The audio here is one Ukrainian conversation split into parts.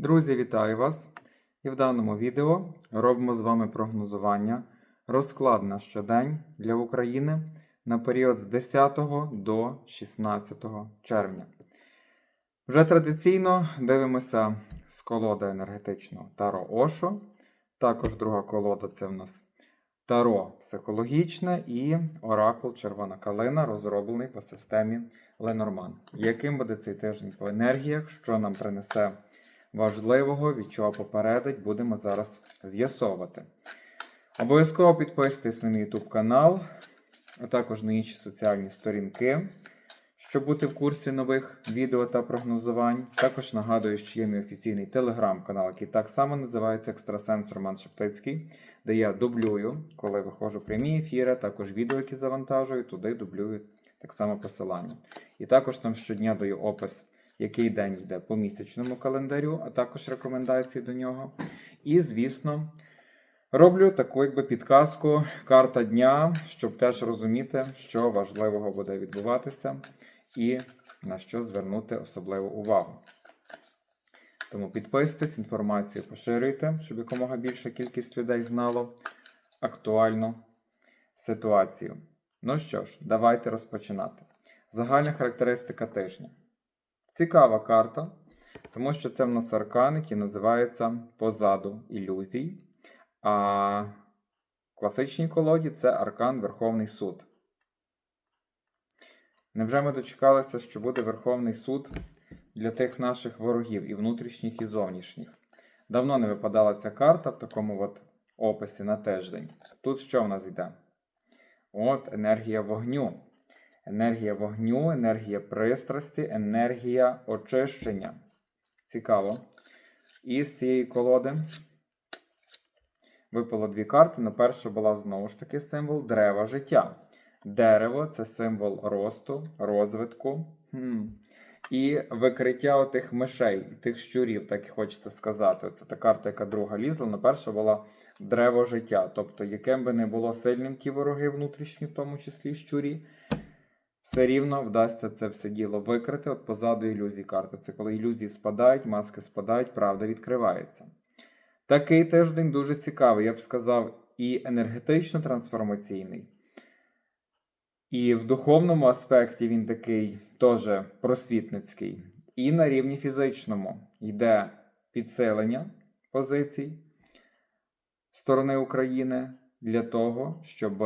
Друзі, вітаю вас! І в даному відео робимо з вами прогнозування розклад на щодень для України на період з 10 до 16 червня. Вже традиційно дивимося з колоди енергетичного Таро Ошо. Також друга колода це в нас Таро психологічне і Оракул Червона калина, розроблений по системі Ленорман. Яким буде цей тиждень по енергіях, що нам принесе важливого, від чого попередить, будемо зараз з'ясовувати. Обов'язково підписуйтесь на мій YouTube канал, а також на інші соціальні сторінки, щоб бути в курсі нових відео та прогнозувань. Також нагадую, що є мій офіційний телеграм-канал, який так само називається Екстрасенс Роман Шептицький, де я дублюю, коли виходжу прямі ефіри, також відео, які завантажую, туди дублюю так само посилання. І також там щодня даю опис який день йде по місячному календарю, а також рекомендації до нього. І, звісно, роблю таку якби підказку карта дня, щоб теж розуміти, що важливого буде відбуватися і на що звернути особливу увагу. Тому підписуйтесь, інформацію поширюйте, щоб якомога більша кількість людей знало актуальну ситуацію. Ну що ж, давайте розпочинати. Загальна характеристика тижня. Цікава карта, тому що це в нас аркан, який називається позаду ілюзій. А в класичній колоді це аркан Верховний суд. Невже ми дочекалися, що буде Верховний суд для тих наших ворогів і внутрішніх, і зовнішніх? Давно не випадала ця карта в такому от описі на тиждень. Тут що в нас йде? От енергія вогню. Енергія вогню, енергія пристрасті, енергія очищення. Цікаво. І з цієї колоди випало дві карти. На перша була знову ж таки символ дерева життя. Дерево це символ росту, розвитку хм. і викриття отих мишей, тих щурів, так і хочеться сказати. Це та карта, яка друга лізла. На перша була древо життя. Тобто, яким би не було сильним ті вороги внутрішні, в тому числі щурі все рівно вдасться це все діло викрити от позаду ілюзій карти. Це коли ілюзії спадають, маски спадають, правда відкривається. Такий тиждень дуже цікавий, я б сказав, і енергетично трансформаційний. І в духовному аспекті він такий теж просвітницький. І на рівні фізичному йде підсилення позицій сторони України для того, щоб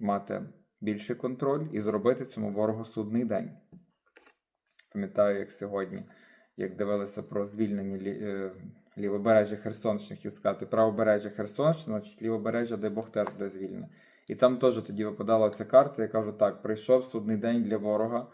мати більший контроль і зробити цьому ворогу судний день. Пам'ятаю, як сьогодні, як дивилися про звільнення лі, е, лівобережжя Херсонщини, хотів сказати, правобережжя Херсонщини, значить лівобережжя, де Бог теж буде звільнене. І там теж тоді випадала ця карта, я кажу, так, прийшов судний день для ворога.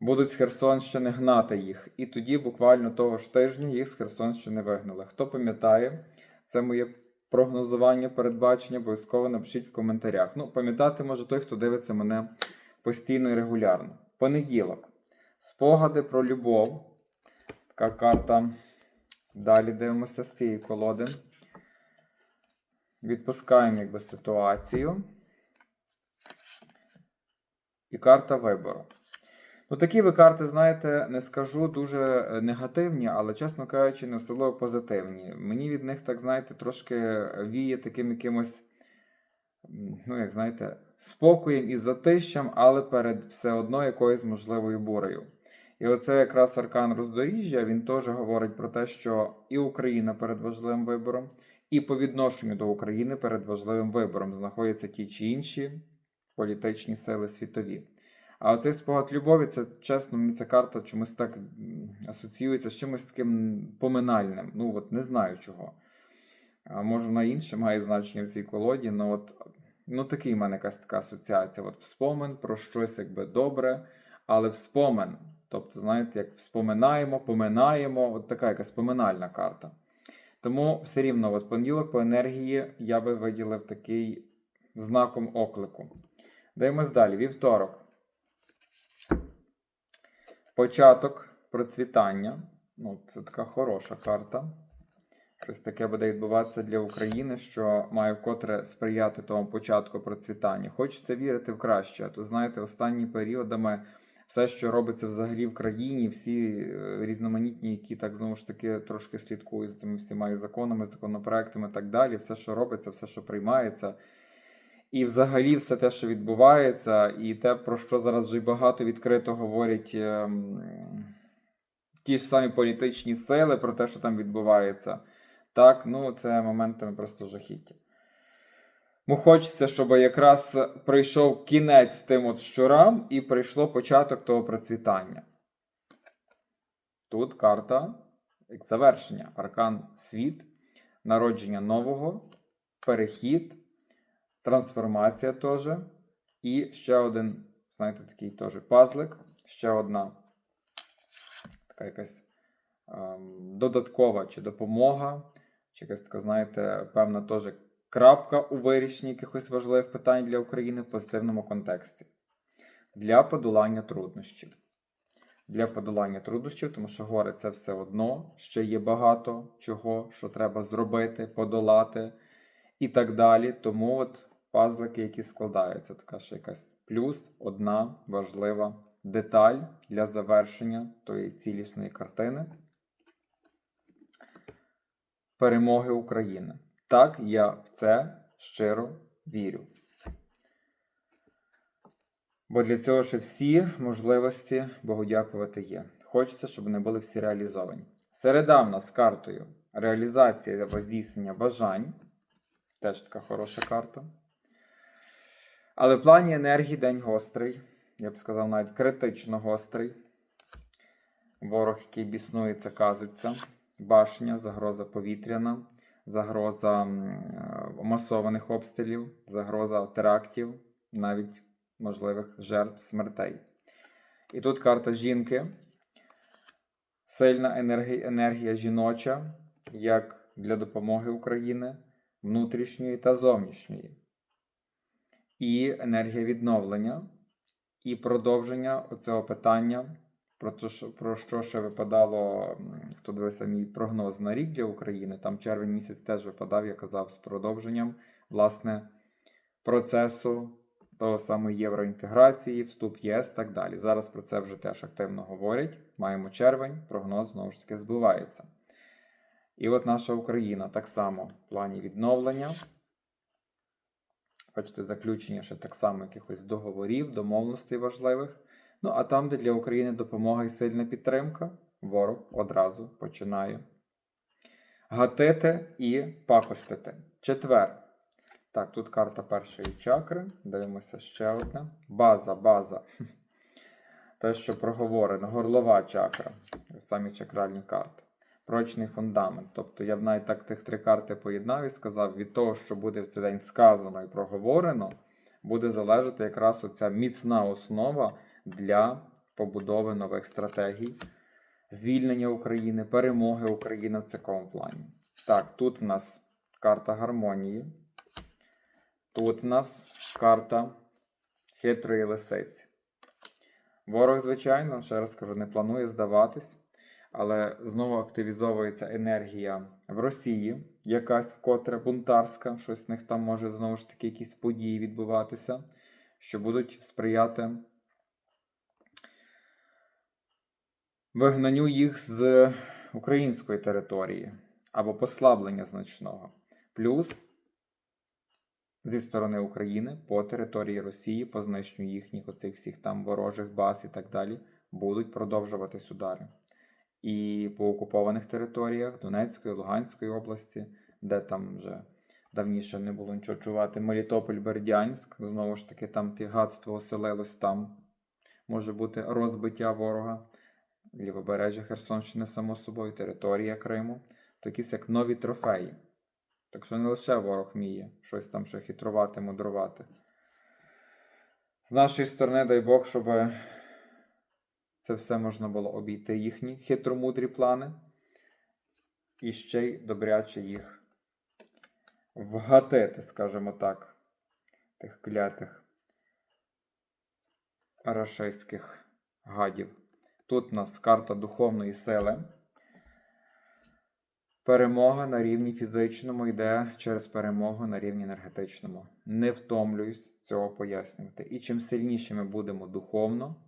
Будуть з Херсонщини гнати їх. І тоді, буквально того ж тижня, їх з Херсонщини вигнали. Хто пам'ятає, це моє прогнозування, передбачення, обов'язково напишіть в коментарях. Ну, пам'ятати може той, хто дивиться мене постійно і регулярно. Понеділок. Спогади про любов. Така карта. Далі дивимося з цієї колоди. Відпускаємо якби ситуацію. І карта вибору. Ну, такі ви карти, знаєте, не скажу дуже е, негативні, але, чесно кажучи, не особливо позитивні. Мені від них, так знаєте, трошки віє таким якимось, ну, як знаєте, спокоєм і затищем, але перед все одно якоюсь можливою бурею. І оце якраз аркан роздоріжжя, він теж говорить про те, що і Україна перед важливим вибором, і по відношенню до України перед важливим вибором знаходяться ті чи інші політичні сили світові. А оцей спогад любові, це чесно, мені ця карта чомусь так асоціюється з чимось таким поминальним. Ну, от не знаю чого. А може, вона інше має значення в цій колоді, ну от ну такий в мене якась така асоціація. От Вспомин про щось якби добре, але вспомин. Тобто, знаєте, як вспоминаємо, поминаємо, от така якась поминальна карта. Тому все рівно, от понеділок по енергії я би виділив такий знаком оклику. Дивимось далі. Вівторок. Початок процвітання. Ну, Це така хороша карта. Щось таке буде відбуватися для України, що має вкотре сприяти тому початку процвітання. Хочеться вірити в краще. То знаєте, останні періодами все, що робиться взагалі в країні, всі е, різноманітні, які так знову ж таки трошки слідкують за цими всіма і законами, законопроектами і так далі, все, що робиться, все, що приймається. І взагалі все те, що відбувається, і те, про що зараз вже багато відкрито говорять ем, ті ж самі політичні сили про те, що там відбувається. Так, ну це моментами просто жахіття. Му хочеться, щоб якраз прийшов кінець тим от щурам і прийшло початок того процвітання. Тут карта як завершення. Аркан світ, народження нового, перехід, трансформація теж. І ще один, знаєте, такий теж пазлик, ще одна така якась ем, додаткова чи допомога, чи якась така, знаєте, певна теж крапка у вирішенні якихось важливих питань для України в позитивному контексті. Для подолання труднощів. Для подолання труднощів, тому що горе це все одно, ще є багато чого, що треба зробити, подолати і так далі. Тому от пазлики, які складаються, така ще якась плюс одна важлива деталь для завершення тої цілісної картини перемоги України. Так, я в це щиро вірю. Бо для цього ще всі можливості Богу дякувати є. Хочеться, щоб вони були всі реалізовані. Середа в нас картою реалізація або здійснення бажань. Теж така хороша карта. Але в плані енергії день гострий. Я б сказав, навіть критично гострий. Ворог, який біснується, казиться. Башня, загроза повітряна, загроза е, масованих обстрілів, загроза терактів, навіть можливих жертв смертей. І тут карта жінки. Сильна енергія, енергія жіноча, як для допомоги України, внутрішньої та зовнішньої. І енергія відновлення, і продовження оцього питання, про, що- про що ще випадало, хто дивився мій прогноз на рік для України. Там червень місяць теж випадав, я казав, з продовженням власне процесу того самої євроінтеграції, вступ ЄС так далі. Зараз про це вже теж активно говорять. Маємо червень, прогноз знову ж таки збивається. І от наша Україна так само в плані відновлення. Бачите, заключення ще так само якихось договорів, домовленостей важливих. Ну, а там, де для України допомога і сильна підтримка, ворог одразу починає гатити і пакостити. Четвер. Так, тут карта першої чакри. Дивимося ще одне. База, база. Те, що проговорено, горлова чакра. Самі чакральні карти. Прочний фундамент. Тобто я б навіть так тих три карти поєднав і сказав, від того, що буде в цей день сказано і проговорено, буде залежати якраз оця міцна основа для побудови нових стратегій, звільнення України, перемоги України в цьому плані. Так, тут в нас карта гармонії. Тут в нас карта хитрої лисиці. Ворог, звичайно, ще раз кажу, не планує здаватись, але знову активізовується енергія в Росії, якась вкотре бунтарська, щось в них там може знову ж таки якісь події відбуватися, що будуть сприяти вигнанню їх з української території або послаблення значного. Плюс зі сторони України по території Росії, по знищенню їхніх оцих всіх там ворожих баз і так далі, будуть продовжуватись удари. І по окупованих територіях Донецької, Луганської області, де там вже давніше не було нічого чувати, Мелітополь, Бердянськ, знову ж таки, там ті гадство оселилось, там може бути розбиття ворога, лівобережжя Херсонщини, само собою, територія Криму, якісь як нові трофеї. Так що не лише ворог вміє щось там ще хитрувати, мудрувати. З нашої сторони, дай Бог, щоб це все можна було обійти їхні хитромудрі плани. І ще й добряче їх вгатити, скажімо так, тих клятих рашистських гадів. Тут у нас карта духовної сили. Перемога на рівні фізичному йде через перемогу на рівні енергетичному. Не втомлююсь цього пояснювати. І чим сильніше ми будемо духовно,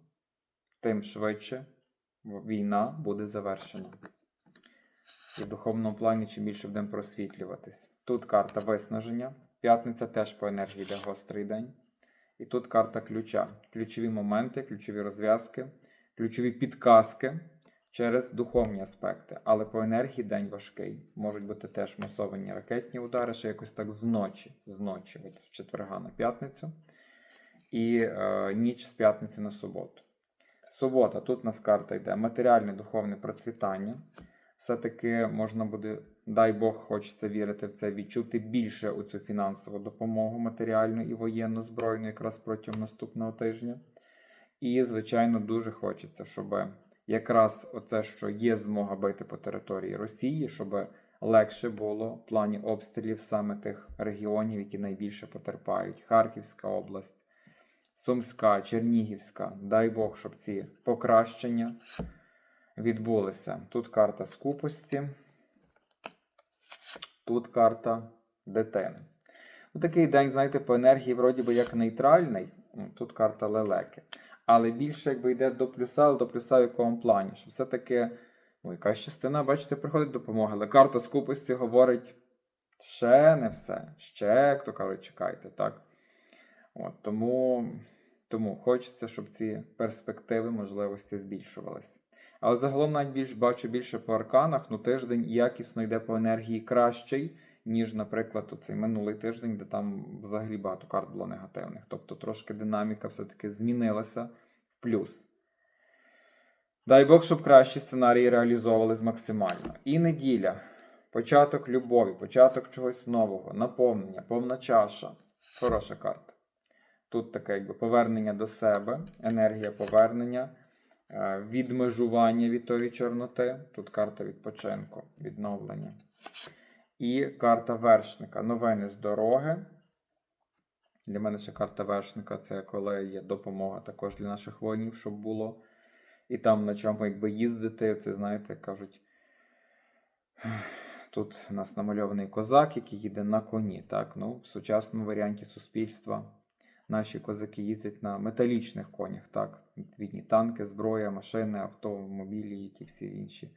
тим швидше війна буде завершена. І в духовному плані чим більше будемо просвітлюватись. Тут карта виснаження. П'ятниця теж по енергії йде гострий день. І тут карта ключа. Ключові моменти, ключові розв'язки, ключові підказки через духовні аспекти. Але по енергії день важкий. Можуть бути теж масовані ракетні удари, ще якось так зночі, зночі, от в четверга на п'ятницю. І е, ніч з п'ятниці на суботу. Субота, тут у нас карта йде матеріальне духовне процвітання. Все-таки можна буде, дай Бог, хочеться вірити в це, відчути більше у цю фінансову допомогу матеріальну і воєнну збройну якраз протягом наступного тижня. І, звичайно, дуже хочеться, щоб якраз оце, що є змога бити по території Росії, щоб легше було в плані обстрілів саме тих регіонів, які найбільше потерпають: Харківська область, Сумська, Чернігівська. Дай Бог, щоб ці покращення відбулися. Тут карта скупості, тут карта дитини. Ну, такий день, знаєте, по енергії, вроді би як нейтральний. Тут карта лелеки. Але більше якби йде до плюса, але до плюса в якому плані. Що все-таки ну, якась частина, бачите, приходить допомога. Але карта скупості говорить ще не все. Ще, як то кажуть, чекайте, так? От, тому, тому хочеться, щоб ці перспективи, можливості збільшувалися. Але загалом навіть більш бачу більше по арканах, ну тиждень якісно йде по енергії кращий, ніж, наприклад, оцей минулий тиждень, де там взагалі багато карт було негативних. Тобто трошки динаміка все-таки змінилася в плюс. Дай Бог, щоб кращі сценарії реалізовувались максимально. І неділя. Початок любові, початок чогось нового, наповнення, повна чаша. Хороша карта. Тут таке якби повернення до себе, енергія повернення, е, відмежування від тої чорноти. Тут карта відпочинку, відновлення. І карта вершника. Новини з дороги. Для мене ще карта вершника це коли є допомога також для наших воїнів, щоб було. І там на чому якби їздити, це знаєте, кажуть. Тут у нас намальований козак, який їде на коні. Так? Ну, в сучасному варіанті суспільства наші козаки їздять на металічних конях. Так? Відповідні танки, зброя, машини, автомобілі і ті всі інші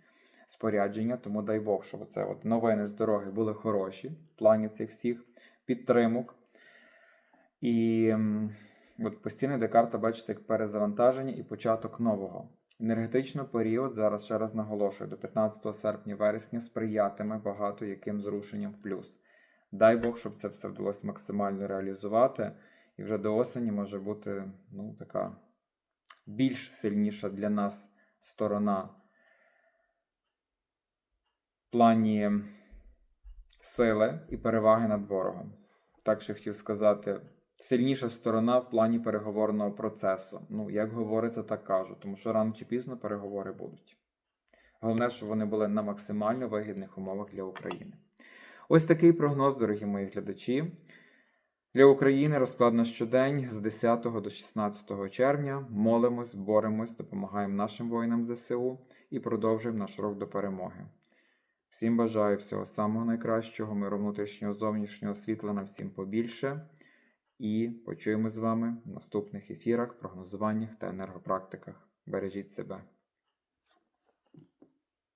спорядження. Тому дай Бог, щоб це от новини з дороги були хороші в плані цих всіх підтримок. І от постійно йде карта, бачите, як перезавантаження і початок нового. Енергетичний період, зараз ще раз наголошую, до 15 серпня вересня сприятиме багато яким зрушенням в плюс. Дай Бог, щоб це все вдалося максимально реалізувати. І вже до осені може бути ну, така більш сильніша для нас сторона в плані сили і переваги над ворогом. Так що хотів сказати, сильніша сторона в плані переговорного процесу. Ну, як говориться, так кажу, тому що рано чи пізно переговори будуть. Головне, щоб вони були на максимально вигідних умовах для України. Ось такий прогноз, дорогі мої глядачі. Для України розклад на щодень з 10 до 16 червня. Молимось, боремось, допомагаємо нашим воїнам ЗСУ і продовжуємо наш рух до перемоги. Всім бажаю всього самого найкращого, миру внутрішнього зовнішнього світла на всім побільше. І почуємо з вами в наступних ефірах, прогнозуваннях та енергопрактиках. Бережіть себе.